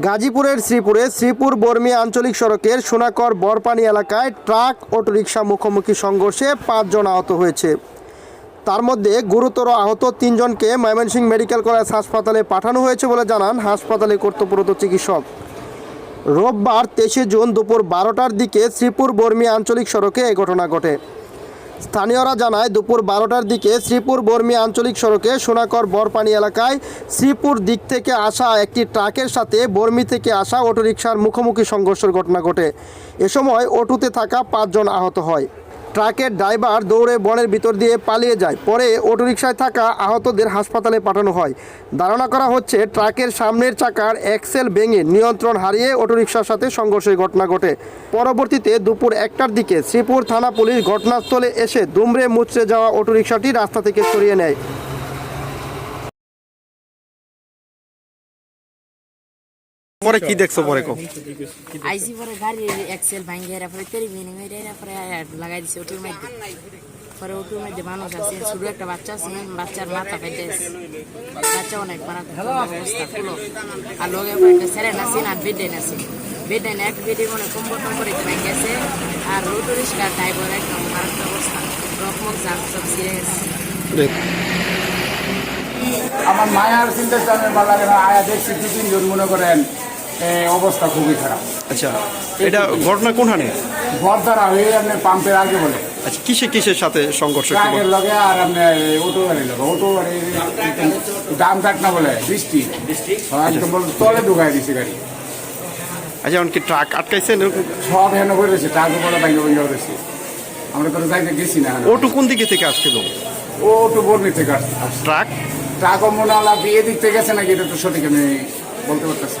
গাজীপুরের শ্রীপুরে শ্রীপুর বর্মী আঞ্চলিক সড়কের সোনাকর বরপানি এলাকায় ট্রাক, অটোরিকশা মুখোমুখি সংঘর্ষে পাঁচজন আহত হয়েছে। তার মধ্যে গুরুতর আহত তিনজনকে ময়মনসিংহ মেডিকেল কলেজ হাসপাতালে পাঠানো হয়েছে বলে জানান হাসপাতালে কর্তব্যরত চিকিৎসক। রোববার তেইশে জুন দুপুর বারোটার দিকে শ্রীপুর বর্মী আঞ্চলিক সড়কে এই ঘটনা ঘটে। স্থানীয়রা জানায়, দুপুর বারোটার দিকে শ্রীপুর বর্মী আঞ্চলিক সড়কে সোনাকর বরপানি এলাকায় শ্রীপুর দিক থেকে আসা একটি ট্রাকের সাথে বর্মী থেকে আসা অটোরিকশার মুখোমুখি সংঘর্ষের ঘটনা ঘটে। এ সময় অটোতে থাকা পাঁচজন আহত হয়। ট্রাকের ড্রাইভার দৌড়ে বনের ভিতর দিয়ে পালিয়ে যায়। পরে অটোরিকশায় থাকা আহতদের হাসপাতালে পাঠানো হয়। ধারণা করা হচ্ছে, ট্রাকের সামনের চাকার এক্সেল ভেঙে নিয়ন্ত্রণ হারিয়ে অটোরিকশার সাথে সংঘর্ষের ঘটনা ঘটে। পরবর্তীতে দুপুর একটার দিকে শ্রীপুর থানা পুলিশ ঘটনাস্থলে এসে দুমড়ে মুচড়ে যাওয়া অটোরিকশাটি রাস্তা থেকে সরিয়ে নেয়। পরে কি দেখছ পরে কো? আইসি পরে গাড়ি এক্সেল ভাঙ্গে এরা পরে তেরি ভেঙে মেরে এরা পরে লাগাই দিছে ওটুর মধ্যে। পরে ওটুর মধ্যে মানুষ আছে শুধু একটা বাচ্চা আছে বাচ্চার মাথা ফেটে আছে। বাচ্চা অনেক মারাত্মক অবস্থা পুরো। আর লোকে একটা সেরেন আছে না বেডেন আছে বেডেন এক বেডে মনে কম্বল একটু ভেঙে গেছে। আর রোড রিক্সা ড্রাইভার একদম মারাত্মক অবস্থা। রকমক জাম সব গেছে। আমার মায়ার চিন্তা চালানো ভালো লাগে না আয়া দেখছি দু তিনজন মনে করেন। অবস্থা খুবই খারাপ। আচ্ছা এটা ঘটনা কোনখানে? বরদারা হয়ে আপনার পাম্পের আগে বলে। আচ্ছা কিসে কিসের সাথে সংঘর্ষ ট্রাকের লগে আর আপনার এই অটো গাড়ির লগে। অটো গাড়ি দাম কাট না বলে বৃষ্টি। হ্যাঁ, একদম তলে ঢুকাই দিছে গাড়ি। আচ্ছা এমনকি ট্রাক আটকাইছেন এরকম? সব হেন করে রয়েছে ট্রাকও বলে বাইকে বাইকে রয়েছে। আমরা তো যাইতে গেছি না ওটু কোন দিকে থেকে আসছিল? ও অটো বর্মি থেকে আসছে। ট্রাক? ট্রাকও মনে হলো বিয়ে দিক থেকে গেছে নাকি এটা তো সঠিক আমি বলতে পারতেছি।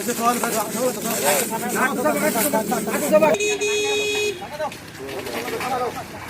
দিছে সরাসরি সংঘর্ষ হয়েছে আপনি